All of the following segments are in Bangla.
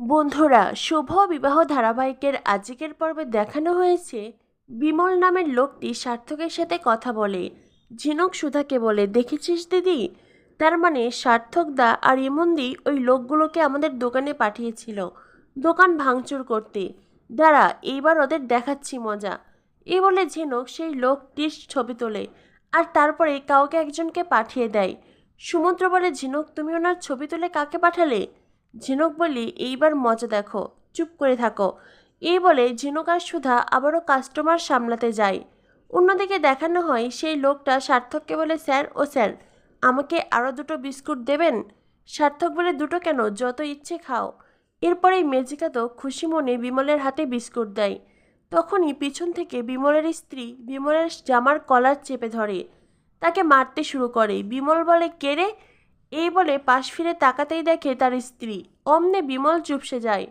বন্ধুরা, শুভ বিবাহ ধারাবাহিকের আজকের পর্বে দেখানো হয়েছে বিমল নামের লোকটি সার্থকের সাথে কথা বলে। ঝিনুক সুধাকে বলে, দেখেছিস দিদি? তার মানে সার্থক দা আর ইমন্দি ওই লোকগুলোকে আমাদের দোকানে পাঠিয়েছিল, দোকান ভাঙচুর করতে। দাঁড়া, এইবার ওদের দেখাচ্ছি মজা। এই বলে ঝিনুক সেই লোকটির ছবি তোলে আর তারপরে কাউকে একজনকে পাঠিয়ে দেয়। সমুদ্র বলে, ঝিনুক, তুমি ওনার ছবি তুলে কাকে পাঠালে? ঝিনুক বলি এইবার মজা দেখো, চুপ করে থাকো। এই বলে ঝিনুক আর সুধা আবারও কাস্টমার সামলাতে যায়। অন্যদিকে দেখানো হয় সেই লোকটা সার্থককে বলে, স্যার, ও স্যার, আমাকে আরও দুটো বিস্কুট দেবেন? সার্থক বলে, দুটো কেন? যত ইচ্ছে খাও। এরপরেই মেজিকা তো খুশি মনে বিমলের হাতে বিস্কুট দেয়। তখনই পিছন থেকে বিমলের স্ত্রী বিমলের জামার কলার চেপে ধরে। তাকে মারতে শুরু করে। বিমল বলে, কে রে? এই বলে পাশ ফিরে তাকাতেই দেখে তার স্ত্রী। অমনে বিমল চুপসে যায়।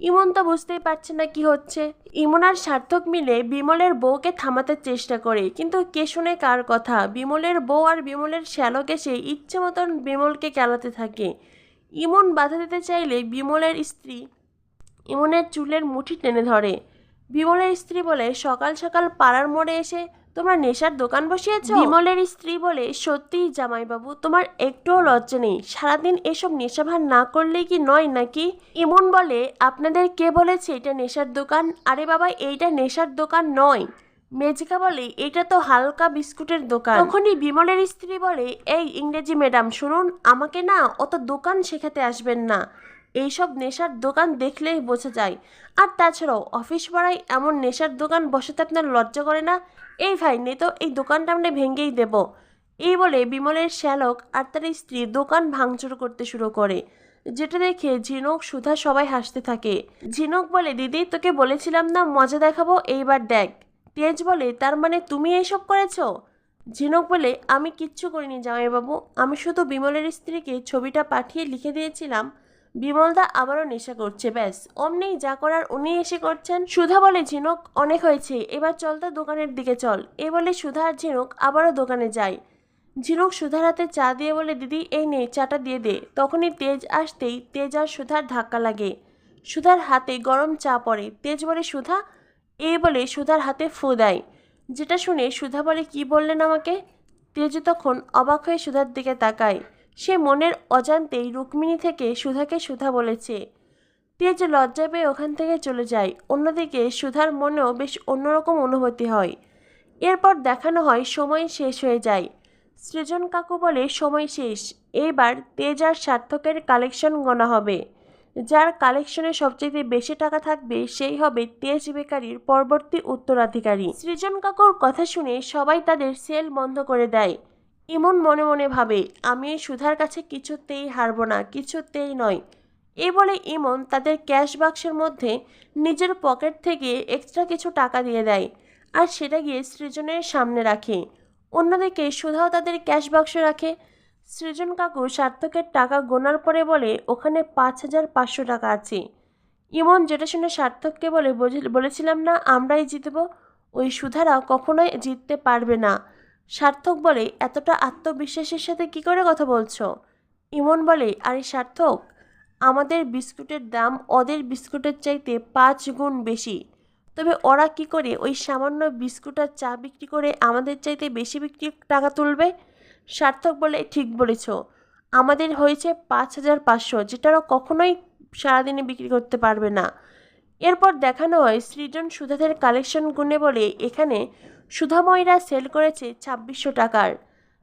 ইমন তো বুঝতেই পারছে না কি হচ্ছে। ইমন আর সার্থক মিলে বিমলের বউকে থামাতে চেষ্টা করে, কিন্তু কে শুনে কার কথা? বিমলের বউ আর বিমলের শ্যালক এসে ইচ্ছে মতন বিমলকে কেলাতে থাকে। ইমন বাধা দিতে চাইলে বিমলের স্ত্রী ইমনের চুলের মুঠি টেনে ধরে। বিমলের স্ত্রী বলে, সকাল সকাল পাড়ার মোড়ে এসে তোমরা নেশার দোকান বসিয়েছ? বিমলের স্ত্রী বলে, সত্যিই জামাইবাবু, তোমার একটুও লজ্জা নেই। সারাদিন এসব নেশাভার না করলেই কি নয় নাকি? ইমন বলে, আপনাদের কে বলেছে এটা নেশার দোকান? আরে বাবা, এইটা নেশার দোকান নয়। মেজিকা বলে, এটা তো হালকা বিস্কুটের দোকান। তখনই বিমলের স্ত্রী বলে, এই ইংরেজি ম্যাডাম, শুনুন, আমাকে না অত দোকান শেখাতে আসবেন না। এইসব নেশার দোকান দেখলেই বোঝা যায়। আর তাছাড়াও অফিস পাড়ায় এমন নেশার দোকান বসাতে আপনার লজ্জা করে না? এই ভাই, নে তো এই দোকানটা আমরা ভেঙেই দেব। এই বলে বিমলের শ্যালক আর তার স্ত্রী দোকান ভাঙচুর করতে শুরু করে, যেটা দেখে ঝিনুক সুধা সবাই হাসতে থাকে। ঝিনুক বলে, দিদি, তোকে বলেছিলাম না, মজা দেখাবো, এইবার দেখ। তেজ বলে, তার মানে তুমি এইসব করেছ? ঝিনুক বলে, আমি কিচ্ছু করিনি জামাইবাবু। আমি শুধু বিমলের স্ত্রীকে ছবিটা পাঠিয়ে লিখে দিয়েছিলাম বিমলদা আবারও নেশা করছে, ব্যাস। অমনি যা করার উনি এসে করছেন। সুধা বলে, ঝিনুক, অনেক হয়েছে। এবার চল তো দোকানের দিকে চল। এ বলে সুধা আর ঝিনুক আবারও দোকানে যায়। ঝিনুক সুধার হাতে চা দিয়ে বলে, দিদি, এই নে, চাটা দিয়ে দে। তখনই তেজ আসতেই তেজ আর সুধার ধাক্কা লাগে। সুধার হাতে গরম চা পড়ে। তেজ বলে, সুধা? এই বলে, সুধার হাতে ফু দেয়। যেটা শুনে সুধা বলে, কি বললেন আমাকে? তেজ তখন অবাক হয়ে সুধার দিকে তাকায়। সে মনের অজান্তেই রুক্মিণী থেকে সুধাকে সুধা বলেছে। তেজ লজ্জা পেয়ে ওখান থেকে চলে যায়। অন্যদিকে সুধার মনেও বেশ অন্যরকম অনুভূতি হয়। এরপর দেখানো হয় সময় শেষ হয়ে যায়। সৃজন কাকু বলে, সময় শেষ। এইবার তেজ আর সার্থকের কালেকশন গণা হবে। যার কালেকশনে সবচেয়ে বেশি টাকা থাকবে সেই হবে তেজ বেকারির পরবর্তী উত্তরাধিকারী। সৃজন কাকুর কথা শুনে সবাই তাদের সেল বন্ধ করে দেয়। ইমন মনে মনে ভাবে, আমি এই সুধার কাছে কিছুতেই হারবো না, কিছুতেই নয়। এই বলে ইমন তাদের ক্যাশ বাক্সের মধ্যে নিজের পকেট থেকে এক্সট্রা কিছু টাকা দিয়ে দেয় আর সেটা গিয়ে সৃজনের সামনে রাখে। অন্যদিকে সুধাও তাদের ক্যাশ বাক্স রাখে। সৃজন কাকু সার্থকের টাকা গোনার পরে বলে, ওখানে পাঁচ হাজার পাঁচশো টাকা আছে। ইমন যেটা শুনে সার্থককে বলে, বলেছিলাম না, আমরাই জিতব। ওই সুধারা কখনোই জিততে পারবে না। সার্থক বলে, এতটা আত্মবিশ্বাসের সাথে কি করে কথা বলছো? ইমন বলে, আরে সার্থক, আমাদের বিস্কুটের দাম ওদের বিস্কুটের চাইতে পাঁচ গুণ বেশি। তবে ওরা কি করে ওই সামান্য বিস্কুট আর চা বিক্রি করে আমাদের চাইতে বেশি বিক্রি টাকা তুলবে? সার্থক বলে, ঠিক বলেছ। আমাদের হয়েছে পাঁচ হাজার পাঁচশো যেটা ওরা কখনোই সারাদিনে বিক্রি করতে পারবে না। এরপর দেখানো হয় সৃজন সুধাদের কালেকশন গুনে বলে এখানে সুধাময়রা সেল করেছে ছাব্বিশশো টাকার।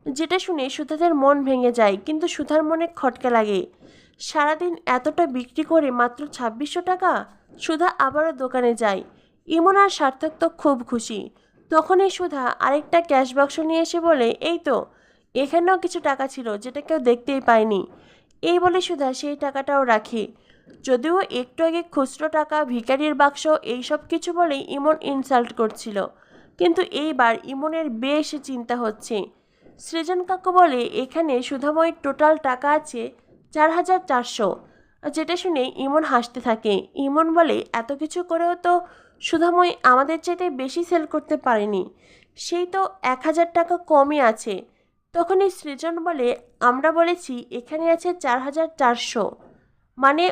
যেটা শুনে সুধাদের মন ভেঙে যায়, কিন্তু সুধার মনে খটকা লাগে। সারাদিন এতটা বিক্রি করে মাত্র ছাব্বিশশো টাকা? সুধা আবারও দোকানে যায়। ইমন আর সার্থক তো খুব খুশি। তখনই সুধা আরেকটা ক্যাশ বাক্স নিয়ে এসে বলে, এই তো, এখানেও কিছু টাকা ছিল যেটা কেউ দেখতেই পায়নি। এই বলে সুধা সেই টাকাটাও রাখে। যদিও একটু আগে খুচরো টাকা ভিকারির বাক্স, এইসব কিছু বলেই ইমন ইনসাল্ট করছিল। কিন্তু এইবার ইমনের বেশ চিন্তা হচ্ছে। সৃজন কাকু বলে, এখানে সুধাময় টোটাল টাকা আছে চার হাজার চারশো। যেটা শুনে ইমন হাসতে থাকে। ইমন বলে, এত কিছু করেও তো সুধাময় আমাদের চাইতে বেশি সেল করতে পারেনি। সেই তো এক হাজার টাকা কমই আছে। তখনই সৃজন বলে, আমরা বলেছি এখানে আছে চার হাজার চারশো। মানে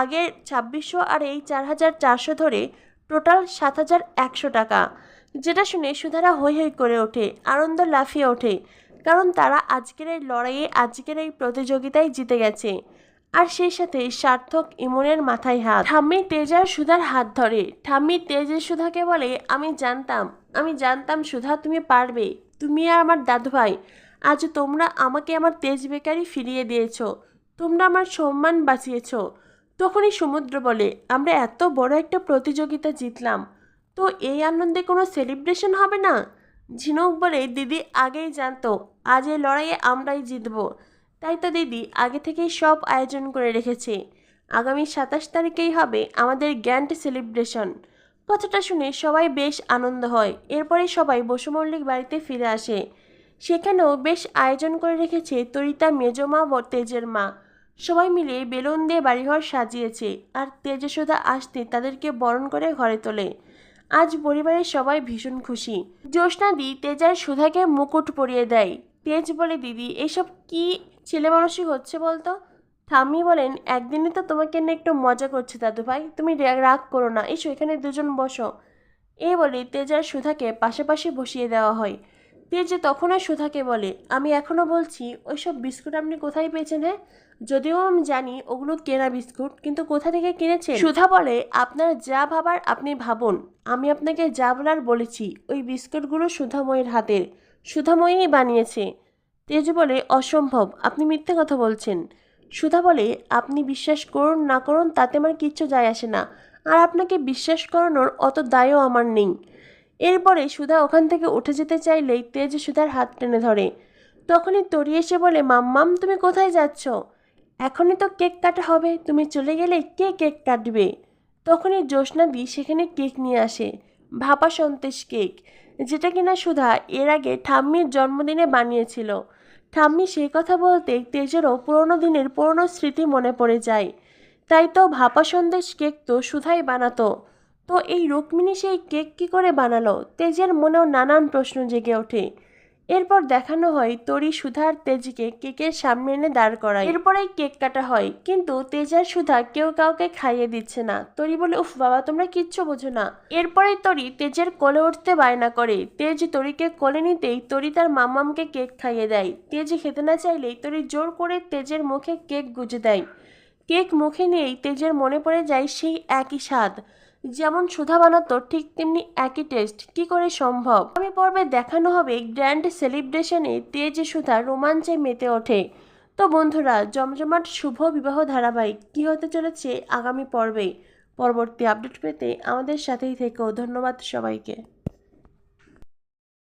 আগের ছাব্বিশশো আর এই চার হাজার চারশো ধরে টোটাল সাত হাজার একশো টাকা, যেটা শুনে সুধারা হৈ হৈ করে ওঠে, আনন্দ লাফিয়ে ওঠে, কারণ তারা আজকের এই লড়াইয়ে, আজকের এই প্রতিযোগিতায় জিতে গেছে। আর সেই সাথে সার্থক ইমনের মাথায় হাত। ঠাম্মি তেজার সুধার হাত ধরে। ঠাম্মি তেজের সুধাকে বলে, আমি জানতাম আমি জানতাম সুধা তুমি পারবে। তুমি আর আমার দাদু ভাই আজ তোমরা আমাকে আমার তেজ বেকারি ফিরিয়ে দিয়েছ। তোমরা আমার সম্মান বাঁচিয়েছো। তখনই সমুদ্র বলে, আমরা এত বড় একটা প্রতিযোগিতা জিতলাম। তো এই আনন্দে কোনো সেলিব্রেশন হবে না? ঝিনুক বলে, দিদি আগেই জানতো, আজ এই লড়াইয়ে আমরাই জিতবো। তাই তো দিদি আগে থেকেই সব আয়োজন করে রেখেছে। আগামী সাতাশ তারিখেই হবে আমাদের গ্র্যান্ড সেলিব্রেশন কথাটা শুনে সবাই বেশ আনন্দ হয়। এরপরে সবাই বসু মল্লিক বাড়িতে ফিরে আসে। সেখানেও বেশ আয়োজন করে রেখেছে তরিতা মেজমা ও তেজের মা। সবাই মিলে বেলুন দিয়ে বাড়িঘর সাজিয়েছে আর তেজস্বদা আসতে তাদেরকে বরণ করে ঘরে তোলে। আজ পরিবারের সবাই ভীষণ খুশি। জ্যোৎস্নাদি তেজার সুধাকে মুকুট পরিয়ে দেয়। তেজ বলে, দিদি, এসব কি ছেলে মানুষই হচ্ছে বলতো? ঠাম্মি বলেন, একদিনে তো তোমাকে নিয়ে একটু মজা করছে দাদু ভাই। তুমি রাগ করো না। এসো, এখানে দুজন বসো। এই বলে তেজার সুধাকে পাশাপাশি বসিয়ে দেওয়া হয়। তেজ তখনও সুধাকে বলে, আমি এখনও বলছি, ওইসব বিস্কুট আপনি কোথায় পেয়েছেন হ্যাঁ যদিও আমি জানি ওগুলো কেনা বিস্কুট, কিন্তু কোথা থেকে কিনেছে সুধা বলে, আপনার যা ভাবার আপনি ভাবুন। আমি আপনাকে যা বলার বলেছি, ওই বিস্কুটগুলো সুধাময়ের হাতের। সুধাময়ী বানিয়েছে। তেজ বলে, অসম্ভব, আপনি মিথ্যে কথা বলছেন। সুধা বলে, আপনি বিশ্বাস করুন না করুন, তাতে আমার কিচ্ছু যায় আসে না। আর আপনাকে বিশ্বাস করানোর অত দায়ও আমার নেই। এরপরে সুধা ওখান থেকে উঠে যেতে চাইলেই তেজ সুধার হাত টেনে ধরে। তখনই তরি এসে বলে, মাম্মাম, তুমি কোথায় যাচ্ছ? এখনই তো কেক কাটা হবে, তুমি চলে গেলে কে কেক কাটবে? তখনই জ্যোৎস্নাদি সেখানে কেক নিয়ে আসে, ভাপা সন্দেশ কেক, যেটা কিনা সুধা এর আগে ঠাম্মির জন্মদিনে বানিয়েছিল। ঠাম্মি সেই কথা বলতে তেজেরও পুরোনো দিনের পুরোনো স্মৃতি মনে পড়ে যায়। তাই তো ভাপা সন্দেশ কেক তো সুধাই বানাতো। তো এই রুক্মিণী সেই কেক কি করে বানালো? তেজের মনেও নানান প্রশ্ন জেগে ওঠে। এরপর দেখানো হয় তরি সুধার তেজকে কেকের সামনে এনে দাঁড় করায়। এরপরেই কেক কাটা হয়, কিন্তু তেজ আর সুধা কেউ কাউকে খাইয়ে দিচ্ছে না। তরি বলে, উফ বাবা, তোমরা কিচ্ছু বোঝো না। এরপরেই তরি তেজের কোলে উঠতে বায়না করে। তেজ তরিকে কোলে নিতেই তরি তার মাম্মামকে কেক খাইয়ে দেয়। তেজ খেতে না চাইলেই তরি জোর করে তেজের মুখে কেক গুজে দেয়। কেক মুখে নিয়েই তেজের মনে পড়ে যায় সেই একই স্বাদ। যেমন সুধা বানাতো, ঠিক তেমনি একই টেস্ট কি করে সম্ভব? আমি পর্বে দেখানো হবে গ্র্যান্ড সেলিব্রেশনে তেজ সুধা রোমাঞ্চে মেতে ওঠে। তো বন্ধুরা, জমজমাট শুভ বিবাহ ধারাবাহিক কি হতে চলেছে আগামী পর্বে? পরবর্তী আপডেট পেতে আমাদের সাথেই থেকেও ধন্যবাদ সবাইকে।